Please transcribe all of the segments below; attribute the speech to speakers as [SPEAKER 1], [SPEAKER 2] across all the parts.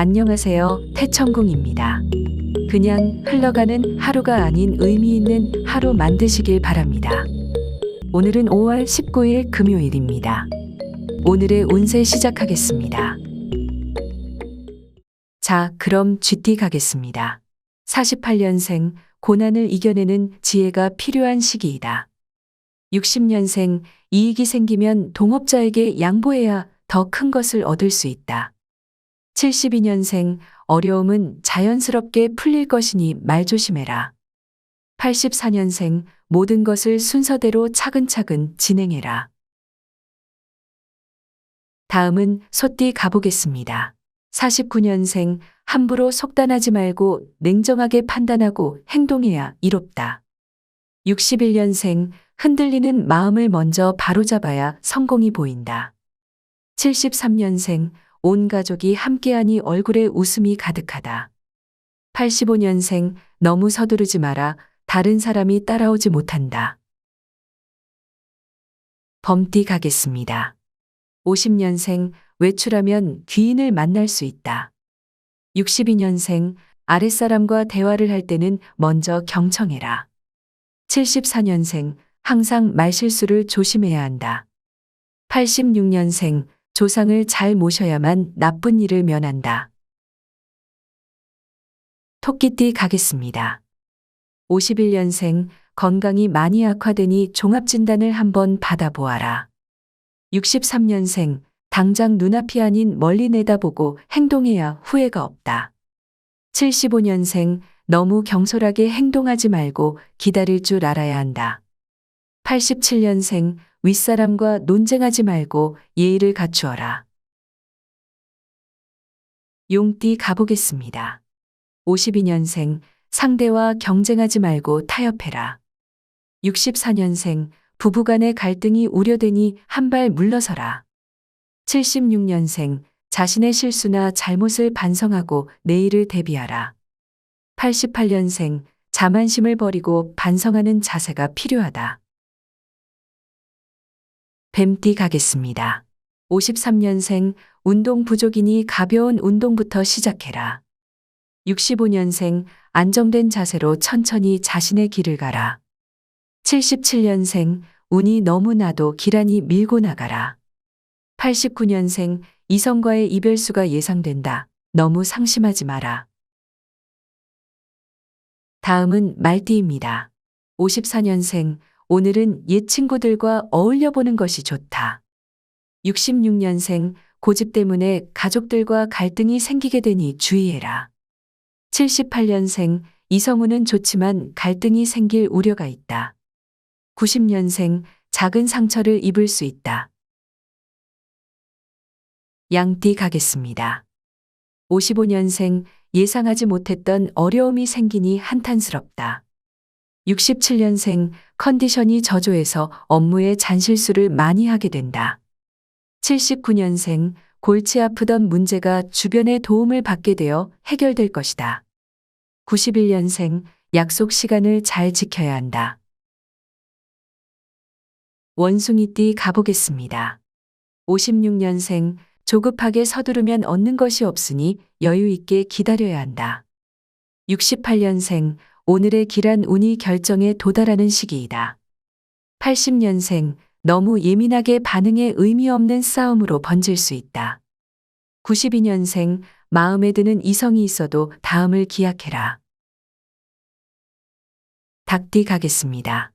[SPEAKER 1] 안녕하세요. 태천궁입니다. 그냥 흘러가는 하루가 아닌 의미 있는 하루 만드시길 바랍니다. 오늘은 5월 19일 금요일입니다. 오늘의 운세 시작하겠습니다. 자, 그럼 GT 가겠습니다. 48년생, 고난을 이겨내는 지혜가 필요한 시기이다. 60년생, 이익이 생기면 동업자에게 양보해야 더 큰 것을 얻을 수 있다. 72년생, 어려움은 자연스럽게 풀릴 것이니 말 조심해라. 84년생, 모든 것을 순서대로 차근차근 진행해라. 다음은 소띠 가보겠습니다. 49년생, 함부로 속단하지 말고 냉정하게 판단하고 행동해야 이롭다. 61년생, 흔들리는 마음을 먼저 바로잡아야 성공이 보인다. 73년생, 온 가족이 함께하니 얼굴에 웃음이 가득하다. 85년생, 너무 서두르지 마라. 다른 사람이 따라오지 못한다. 범띠 가겠습니다. 50년생, 외출하면 귀인을 만날 수 있다. 62년생, 아랫사람과 대화를 할 때는 먼저 경청해라. 74년생, 항상 말실수를 조심해야 한다. 86년생, 조상을 잘 모셔야만 나쁜 일을 면한다. 토끼띠 가겠습니다. 51년생, 건강이 많이 악화되니 종합진단을 한번 받아보아라. 63년생, 당장 눈앞이 아닌 멀리 내다보고 행동해야 후회가 없다. 75년생, 너무 경솔하게 행동하지 말고 기다릴 줄 알아야 한다. 87년생, 윗사람과 논쟁하지 말고 예의를 갖추어라. 용띠 가보겠습니다. 52년생, 상대와 경쟁하지 말고 타협해라. 64년생, 부부간의 갈등이 우려되니 한 발 물러서라. 76년생, 자신의 실수나 잘못을 반성하고 내일을 대비하라. 88년생, 자만심을 버리고 반성하는 자세가 필요하다. 뱀띠 가겠습니다. 53년생, 운동 부족이니 가벼운 운동부터 시작해라. 65년생, 안정된 자세로 천천히 자신의 길을 가라. 77년생, 운이 너무나도 기란히 밀고 나가라. 89년생, 이성과의 이별수가 예상된다. 너무 상심하지 마라. 다음은 말띠입니다. 54년생, 오늘은 옛 친구들과 어울려 보는 것이 좋다. 66년생, 고집 때문에 가족들과 갈등이 생기게 되니 주의해라. 78년생, 이성우는 좋지만 갈등이 생길 우려가 있다. 90년생, 작은 상처를 입을 수 있다. 양띠 가겠습니다. 55년생, 예상하지 못했던 어려움이 생기니 한탄스럽다. 67년생, 컨디션이 저조해서 업무에 잔실수를 많이 하게 된다. 79년생, 골치 아프던 문제가 주변의 도움을 받게 되어 해결될 것이다. 91년생, 약속 시간을 잘 지켜야 한다. 원숭이띠 가보겠습니다. 56년생, 조급하게 서두르면 얻는 것이 없으니 여유 있게 기다려야 한다. 68년생, 오늘의 길한 운이 결정에 도달하는 시기이다. 80년생, 너무 예민하게 반응에 의미 없는 싸움으로 번질 수 있다. 92년생, 마음에 드는 이성이 있어도 다음을 기약해라. 닭띠 가겠습니다.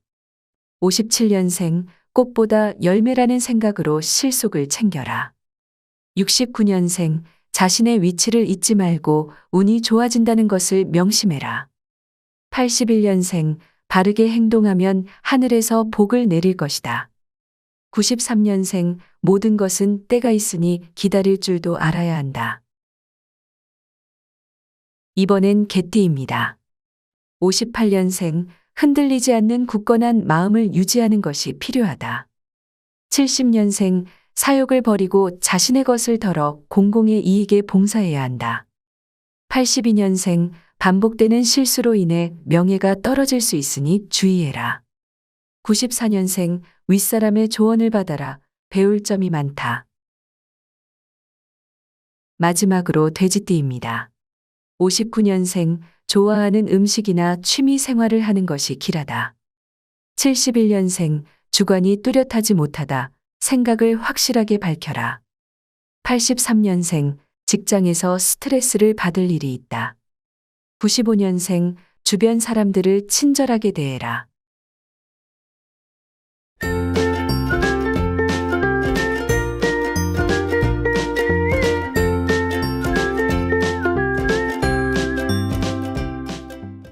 [SPEAKER 1] 57년생, 꽃보다 열매라는 생각으로 실속을 챙겨라. 69년생, 자신의 위치를 잊지 말고 운이 좋아진다는 것을 명심해라. 81년생, 바르게 행동하면 하늘에서 복을 내릴 것이다. 93년생, 모든 것은 때가 있으니 기다릴 줄도 알아야 한다. 이번엔 개띠입니다. 58년생, 흔들리지 않는 굳건한 마음을 유지하는 것이 필요하다. 70년생, 사욕을 버리고 자신의 것을 덜어 공공의 이익에 봉사해야 한다. 82년생, 반복되는 실수로 인해 명예가 떨어질 수 있으니 주의해라. 94년생, 윗사람의 조언을 받아라. 배울 점이 많다. 마지막으로 돼지띠입니다. 59년생 좋아하는 음식이나 취미 생활을 하는 것이 길하다. 71년생 주관이 뚜렷하지 못하다. 생각을 확실하게 밝혀라. 83년생 직장에서 스트레스를 받을 일이 있다. 95년생 주변 사람들을 친절하게 대해라.